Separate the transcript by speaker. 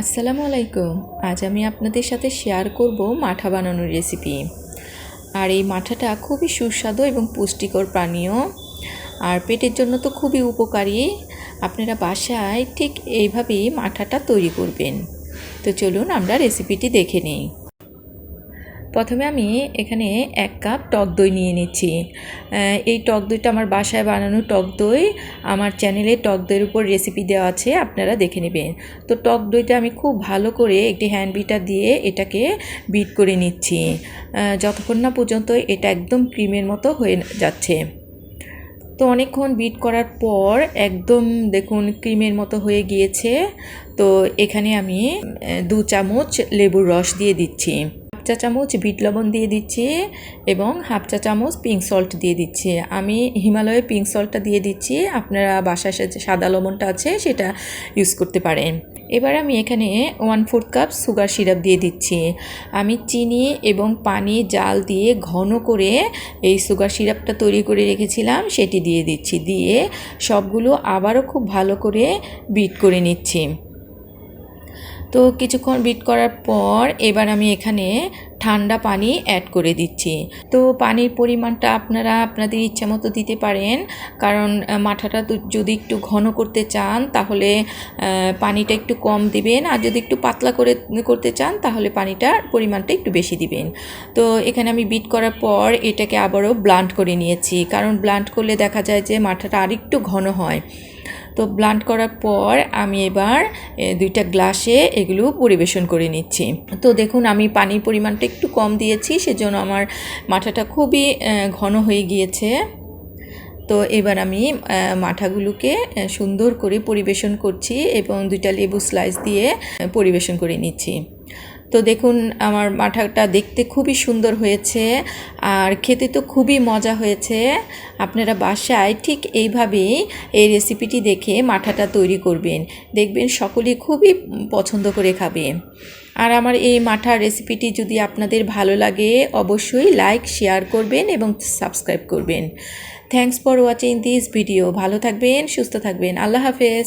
Speaker 1: আসসালামু আলাইকুম। আজ আমি আপনাদের সাথে শেয়ার করব মাঠা বানানোর রেসিপি আর এই মাঠাটা খুবই সুস্বাদু এবং পুষ্টিকর পানীয়। আর পেটের জন্য তো খুবই উপকারী। আপনারা বাসায় ঠিক এইভাবেই মাঠাটা তৈরি করবেন। তো চলুন আমরা রেসিপিটি দেখে নিই। প্রথমে আমি এখানে এক কাপ টক দই নিয়ে নিচ্ছি। এই টক দইটা আমার বাসায় বানানো টক দই। আমার চ্যানেলে টক দইয়ের উপর রেসিপি দেওয়া আছে, আপনারা দেখে নেবেন। তো টক দইটা আমি খুব ভালো করে একটি হ্যান্ড বিটার দিয়ে এটাকে বিট করে নিচ্ছি। যতক্ষণ না পর্যন্ত এটা একদম ক্রিমের মতো হয়ে যাচ্ছে। তো অনেকক্ষণ বিট করার পর একদম দেখুন ক্রিমের মতো হয়ে গিয়েছে। তো এখানে আমি দু চামচ লেবুর রস দিয়ে দিচ্ছি। চা চামচ বিট লবণ দিয়ে দিচ্ছি এবং হাফ চা চামচ পিঙ্ক সল্ট দিয়ে দিচ্ছি। আমি হিমালয়ের পিঙ্ক সল্টটা দিয়ে দিচ্ছি। আপনারা বাসায় সাদা লবণটা আছে সেটা ইউজ করতে পারেন। এবার আমি এখানে one fourth cup sugar syrup দিয়ে দিচ্ছি। আমি চিনি এবং পানি, জাল দিয়ে ঘন করে এই সুগার সিরাপটা তৈরি করে রেখেছিলাম, সেটি দিয়ে দিচ্ছি। দিয়ে সবগুলো আবারও খুব ভালো করে বিট করে নিচ্ছি। তো কিছুক্ষণ বিট করার পর এবার আমি এখানে ঠান্ডা পানি অ্যাড করে দিচ্ছি। তো পানির পরিমাণটা আপনারা আপনাদের ইচ্ছা মতো দিতে পারেন, কারণ মাঠাটা যদি একটু ঘন করতে চান তাহলে পানিটা একটু কম দিবেন, আর যদি একটু পাতলা করে, করতে চান তাহলে পানিটার পরিমাণটা একটু বেশি দিবেন। তো এখানে আমি বিট করার পর এটাকে আবারও ব্লান্ট করে নিয়েছি, কারণ ব্লান্ট করলে দেখা যায় যে মাঠাটা আরেকটু ঘন হয়। তো ব্লান্ট করার পর আমি এবার দুইটা গ্লাসে এগুলো পরিবেশন করে নিচ্ছি। তো দেখুন, আমি পানির পরিমাণটা একটু কম দিয়েছি, সেজন্য আমার মাথাটা খুবই ঘন হয়ে গিয়েছে। তো এবার আমি মাঠাগুলোকে সুন্দর করে পরিবেশন করছি এবং দুইটা লেবু স্লাইস দিয়ে পরিবেশন করে নিচ্ছি। তো দেখুন, আমার মাঠাটা দেখতে খুবই সুন্দর হয়েছে আর খেতে তো খুবই মজা হয়েছে। আপনারা বাসায় ঠিক এইভাবেই এই রেসিপিটি দেখে মাঠাটা তৈরি করবেন। দেখবেন সকলেই খুবই পছন্দ করে খাবে। আর আমার এই মাঠার রেসিপিটি যদি আপনাদের ভালো লাগে, অবশ্যই লাইক শেয়ার করবেন এবং সাবস্ক্রাইব করবেন। Thanks for watching this video ভালো থাকবেন, সুস্থ থাকবেন। আল্লাহ হাফেজ।